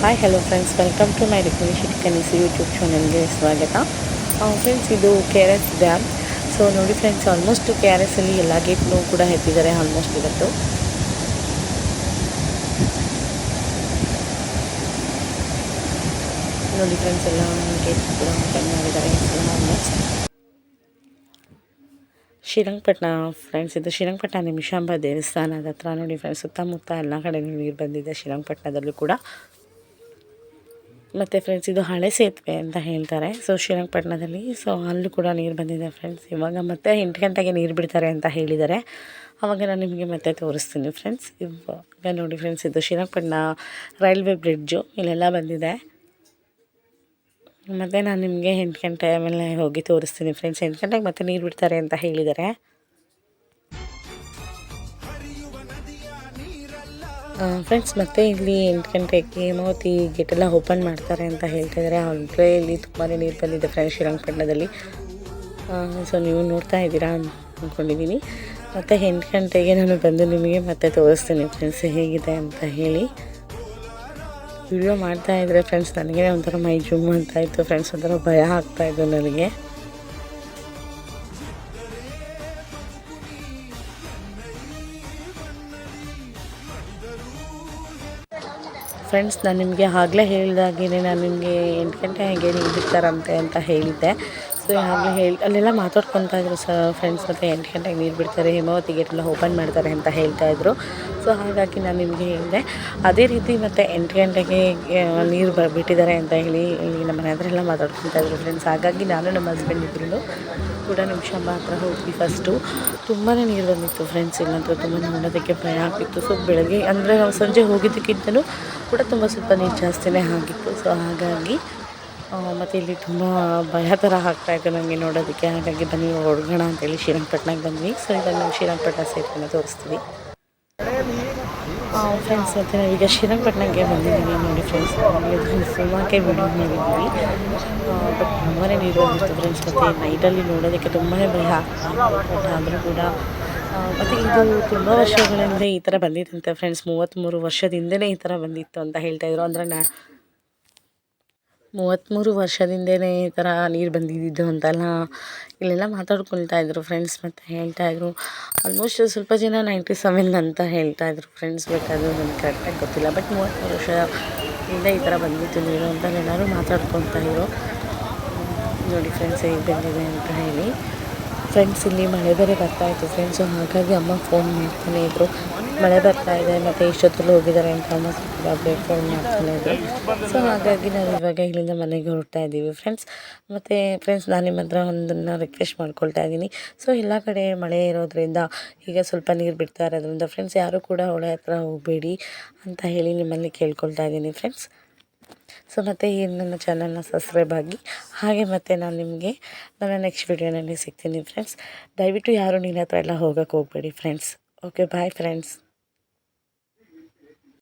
Hi hello friends welcome to my requisition ಕನೀಸ್ YouTube ಚಾನಲ್ಗೆ ಸ್ವಾಗತ ಫ್ರೆಂಡ್ಸ್ ಇದು K R S dam so ನೋಡಿ friends almost K R S ಅಲ್ಲಿ ಎಲ್ಲ ಗೇಟ್ನು ಕೂಡ ಎತ್ತಿದ್ದಾರೆ ಆಲ್ಮೋಸ್ಟ್ ಇವತ್ತು. ನೋಡಿ ಫ್ರೆಂಡ್ಸ್ ಎಲ್ಲ ಗೇಟ್ ಕೂಡ ಓಪನ್ ಮಾಡಿದ್ದಾರೆ. ಆಲ್ಮೋಸ್ಟ್ ಶ್ರೀರಂಗಪಟ್ಟಣ ಫ್ರೆಂಡ್ಸ್ ಇದು ಶ್ರೀರಂಗಪಟ್ಟಣ ನಿಮಿಷಾಂಬ ದೇವಸ್ಥಾನದ ಹತ್ರ ನೋಡಿ ಫ್ರೆಂಡ್ಸ್ ಸುತ್ತಮುತ್ತ ಎಲ್ಲ ಕಡೆ ನೀರು ಬಂದಿದೆ ಶ್ರೀರಂಗಪಟ್ಟಣದಲ್ಲೂ ಕೂಡ. ಮತ್ತು ಫ್ರೆಂಡ್ಸ್ ಇದು ಹಳೆ ಸೇತುವೆ ಅಂತ ಹೇಳ್ತಾರೆ. ಸೊ ಶ್ರೀರಂಗಪಟ್ಟಣದಲ್ಲಿ ಸೊ ಅಲ್ಲೂ ಕೂಡ ನೀರು ಬಂದಿದೆ ಫ್ರೆಂಡ್ಸ್ ಇವಾಗ ಮತ್ತೆ ಎಂಟು ಗಂಟೆಗೆ ನೀರು ಬಿಡ್ತಾರೆ ಅಂತ ಹೇಳಿದ್ದಾರೆ. ಅವಾಗ ನಾನು ನಿಮಗೆ ಮತ್ತೆ ತೋರಿಸ್ತೀನಿ ಫ್ರೆಂಡ್ಸ್ ಇವಾಗ ನೋಡಿ ಫ್ರೆಂಡ್ಸ್ ಇದು ಶ್ರೀರಂಗಪಟ್ಟಣ ರೈಲ್ವೆ ಬ್ರಿಡ್ಜು ಇಲ್ಲೆಲ್ಲ ಬಂದಿದೆ. ಮತ್ತು ನಾನು ನಿಮಗೆ ಎಂಟು ಗಂಟೆ ಆಮೇಲೆ ಹೋಗಿ ತೋರಿಸ್ತೀನಿ ಫ್ರೆಂಡ್ಸ್ ಎಂಟು ಗಂಟೆಗೆ ಮತ್ತೆ ನೀರು ಬಿಡ್ತಾರೆ ಅಂತ ಹೇಳಿದ್ದಾರೆ. ಫ್ರೆಂಡ್ಸ್ ಮತ್ತೆ ಇಲ್ಲಿ ಎಂಟು ಗಂಟೆಗೆ ಹೇಮಾವತಿ ಗೇಟೆಲ್ಲ ಓಪನ್ ಮಾಡ್ತಾರೆ ಅಂತ ಹೇಳ್ತಿದ್ದಾರೆ ಅವ್ರಿಗೆ ಇಲ್ಲಿ ತುಂಬಾ ನೀರು ಬಂದಿದೆ ಫ್ರೆಂಡ್ಸ್ ಶ್ರೀರಂಗಪಟ್ಟಣದಲ್ಲಿ. ಸೊ ನೀವು ನೋಡ್ತಾ ಇದ್ದೀರಾ ಅಂದ್ಕೊಂಡಿದ್ದೀನಿ ಮತ್ತು ಎಂಟು ಗಂಟೆಗೆ ನಾನು ಬಂದು ನಿಮಗೆ ಮತ್ತೆ ತೋರಿಸ್ತೀನಿ ಫ್ರೆಂಡ್ಸ್ ಹೇಗಿದೆ ಅಂತ ಹೇಳಿ. ವಿಡಿಯೋ ಮಾಡ್ತಾ ಇದ್ದರೆ ಫ್ರೆಂಡ್ಸ್ ನನಗೆ ಒಂಥರ ಮೈ ಜುಮ್ ಅಂತ ಇತ್ತು. ಫ್ರೆಂಡ್ಸ್ ಒಂಥರ ಭಯ ಆಗ್ತಾಯಿತ್ತು ನನಗೆ. ಫ್ರೆಂಡ್ಸ್ ನಾನು ನಿಮಗೆ ಆಗಲೇ ಹೇಳಿದಾಗೇ ನಾನು ನಿಮಗೆ ಎಂಟು ಗಂಟೆ ಹಾಗೆ ಬಿಡ್ತಾರಂತೆ ಅಂತ ಹೇಳಿದ್ದೆ. ಸೊ ಆಗಲೇ ಹೇಳಿ, ಅಲ್ಲೆಲ್ಲ ಮಾತಾಡ್ಕೊತ ಇದ್ರು ಸರ್ ಫ್ರೆಂಡ್ಸ್ ಮತ್ತು ಎಂಟು ಗಂಟೆಗೆ ನೀರು ಬಿಡ್ತಾರೆ ಹೇಮಾವತಿ ಗೇಟೆಲ್ಲ ಓಪನ್ ಮಾಡ್ತಾರೆ ಅಂತ ಹೇಳ್ತಾ ಇದ್ರು. ಸೊ ಹಾಗಾಗಿ ನಾನು ನಿಮಗೆ ಹೇಳಿದೆ, ಅದೇ ರೀತಿ ಮತ್ತು ಎಂಟು ಗಂಟೆಗೆ ನೀರು ಬ, ಬಿಟ್ಟಿದ್ದಾರೆ ಅಂತ ಹೇಳಿ, ಇಲ್ಲಿ ನಮ್ಮ ಮನೆ ಹತ್ರ ಎಲ್ಲ ಮಾತಾಡ್ಕೊತಾ ಇದ್ರು ಫ್ರೆಂಡ್ಸ್ ಹಾಗಾಗಿ ನಾನು ನಮ್ಮ ಹಸ್ಬೆಂಡ್ ಇಬ್ಬರು ಕೂಡ ನಿಮಿಷ ಹತ್ರ ಹೋಗಿ ಫಸ್ಟು ತುಂಬಾ ನೀರು ಬಂದಿತ್ತು ಫ್ರೆಂಡ್ಸ್ ಇಲ್ಲಂತೂ ತುಂಬ ನೋಡೋದಕ್ಕೆ ಭಯ ಆಗ್ತಿತ್ತು. ಸೊ ಬೆಳಗ್ಗೆ, ಅಂದರೆ ನಾವು ಸಂಜೆ ಹೋಗಿದ್ದಕ್ಕಿಂತಲೂ ಕೂಡ ತುಂಬ ಸ್ವಲ್ಪ ನೀರು ಜಾಸ್ತಿನೇ ಆಗಿತ್ತು. ಸೊ ಹಾಗಾಗಿ ಮತ್ತು ಇಲ್ಲಿ ತುಂಬ ಭಯ ಥರ ಆಗ್ತಾಯಿತ್ತು ನಮಗೆ ನೋಡೋದಕ್ಕೆ. ಹಾಗಾಗಿ ಬನ್ನಿ ಅಂತ ಅಂತೇಳಿ ಶ್ರೀರಂಗಪಟ್ಟಣಕ್ಕೆ ಬಂದ್ವಿ. ಸೊ ಇವಾಗ ನಾವು ಶ್ರೀರಂಗಪಟ್ಟಣ ಸೇತುವೆನ ತೋರಿಸ್ತೀವಿ. ಫ್ರೆಂಡ್ಸ್ ಮತ್ತು ಈಗ ಶ್ರೀರಂಗಪಟ್ಟಣಕ್ಕೆ ಬಂದಿದ್ದೀವಿ. ನೋಡಿ ಫ್ರೆಂಡ್ಸ್ ಸುಮಾಕೆ ವಿಡಿಯೋ ಮಾಡಿದ್ದೀವಿ ಬಟ್ ತುಂಬಾ ನೀರು ಬಂದಿತ್ತು ಫ್ರೆಂಡ್ಸ್ ಮತ್ತು ನೈಟಲ್ಲಿ ನೋಡೋದಕ್ಕೆ ತುಂಬಾ ಭಯ ಬಟ್ ಆದರೂ ಕೂಡ ಮತ್ತು ಇದು ತುಂಬ ವರ್ಷಗಳಿಂದ ಈ ಥರ ಬಂದಿತ್ತಂತೆ ಫ್ರೆಂಡ್ಸ್ ಮೂವತ್ತ್ಮೂರು ವರ್ಷದಿಂದಲೇ ಈ ಥರ ಬಂದಿತ್ತು ಅಂತ ಹೇಳ್ತಾಯಿದ್ರು ಅಂದರೆ ನಾ ಮೂವತ್ತ್ಮೂರು ವರ್ಷದಿಂದನೇ ಈ ಥರ ನೀರು ಬಂದಿದ್ದಿದ್ದು ಅಂತೆಲ್ಲ. ಇಲ್ಲೆಲ್ಲ ಮಾತಾಡ್ಕೊಳ್ತಾ ಇದ್ರು ಫ್ರೆಂಡ್ಸ್ ಮತ್ತು ಹೇಳ್ತಾಯಿದ್ರು ಆಲ್ಮೋಸ್ಟ್ ಸ್ವಲ್ಪ ಜನ ನೈಂಟಿ ಸೆವೆನ್ ಅಂತ ಹೇಳ್ತಾಯಿದ್ರು ಫ್ರೆಂಡ್ಸ್ ಬಟ್ ಅದು ನನಗೆ ಕರೆಕ್ಟಾಗಿ ಗೊತ್ತಿಲ್ಲ. ಬಟ್ ಮೂವತ್ತ್ಮೂರು ವರ್ಷದಿಂದ ಈ ಥರ ಬಂದಿತ್ತು ನೀರು ಅಂತ ಎಲ್ಲರೂ ಮಾತಾಡ್ಕೊತಾ ಇದ್ರು. ನೋಡಿ ಫ್ರೆಂಡ್ಸ್ ಹೇಗೆ ಬಂದಿದೆ ಅಂತ ಹೇಳಿ. ಫ್ರೆಂಡ್ಸ್ ಇಲ್ಲಿ ಮಳೆ ಬೇರೆ ಬರ್ತಾಯಿತ್ತು ಫ್ರೆಂಡ್ಸು ಹಾಗಾಗಿ ಅಮ್ಮ ಫೋನ್ ಮಾಡ್ತಾನೆ ಇದ್ದರು ಮಳೆ ಬರ್ತಾ ಇದೆ, ಮತ್ತು ಇಷ್ಟೊತ್ತಲ್ಲೂ ಹೋಗಿದ್ದಾರೆ ಅಂತ ಅಮ್ಮ ಫೋನ್ ಮಾಡ್ತಾನೆ ಇದ್ದರು ಸೊ ಹಾಗಾಗಿ ನಾವು ಇವಾಗ ಇಲ್ಲಿಂದ ಮನೆಗೆ ಹೊರಡ್ತಾ ಇದ್ದೀವಿ ಫ್ರೆಂಡ್ಸ್ ಮತ್ತು ಫ್ರೆಂಡ್ಸ್ ನಾನು ನಿಮ್ಮ ಹತ್ರ ಒಂದನ್ನು ರಿಕ್ವೆಸ್ಟ್ ಮಾಡ್ಕೊಳ್ತಾ ಇದ್ದೀನಿ. ಸೊ ಎಲ್ಲ ಕಡೆ ಮಳೆ ಇರೋದ್ರಿಂದ ಈಗ ಸ್ವಲ್ಪ ನೀರು ಬಿಡ್ತಾ ಇರೋದ್ರಿಂದ ಫ್ರೆಂಡ್ಸ್ ಯಾರೂ ಕೂಡ ಹೊಳೆ ಹತ್ರ ಹೋಗಬೇಡಿ ಅಂತ ಹೇಳಿ ನಿಮ್ಮಲ್ಲಿ ಕೇಳ್ಕೊಳ್ತಾ ಇದ್ದೀನಿ ಫ್ರೆಂಡ್ಸ್ ಸೊ ಮತ್ತು ಈ ನನ್ನ ಚಾನಲ್ನ ಸಬ್ಸ್ಕ್ರೈಬ್ ಆಗಿ, ಹಾಗೆ ಮತ್ತೆ ನಾನು ನಿಮಗೆ ನನ್ನ ನೆಕ್ಸ್ಟ್ ವೀಡಿಯೋನಲ್ಲಿ ಸಿಗ್ತೀನಿ ಫ್ರೆಂಡ್ಸ್ ದಯವಿಟ್ಟು ಯಾರು ನಿನ್ನ ಹತ್ರ ಎಲ್ಲ ಹೋಗೋಕ್ಕೆ ಹೋಗಬೇಡಿ ಫ್ರೆಂಡ್ಸ್ ಓಕೆ ಬಾಯ್ ಫ್ರೆಂಡ್ಸ್